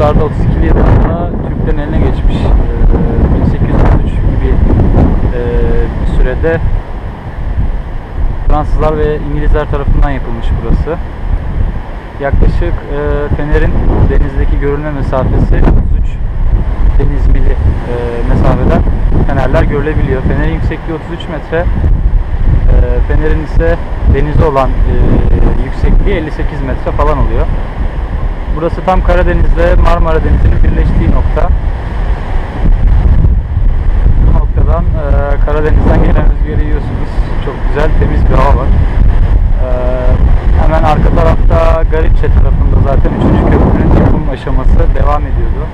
yıllarda 32'li yıllarında Türklerin eline geçmiş. E, 1833 gibi e, bir sürede Fransızlar ve İngilizler tarafından yapılmış burası. Yaklaşık e, Fener'in denizdeki görülme mesafesi 33 deniz mili e, mesafeden fenerler görülebiliyor. Fener'in yüksekliği 33 metre, e, Fener'in ise denizde olan e, yüksekliği 58 metre falan oluyor. Burası tam Karadeniz'le Marmara Denizi'nin birleştiği nokta. Bu noktadan e, Karadeniz'den gelen rüzgarı yiyorsunuz. Çok güzel, temiz bir hava var. E, hemen arka tarafta Garipçe tarafında zaten 3. köprünün yapım aşaması devam ediyordu.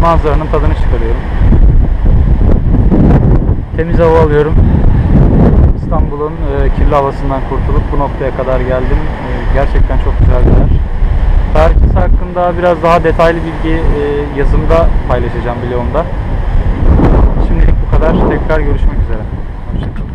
Manzaranın tadını çıkarıyorum. Temiz hava alıyorum. İstanbul'un e, kirli havasından kurtulup bu noktaya kadar geldim. E, gerçekten çok güzel bir yer. Hakkında biraz daha detaylı bilgi e, yazımda paylaşacağım blogumda. Şimdilik bu kadar. Tekrar görüşmek üzere. Hoşçakalın.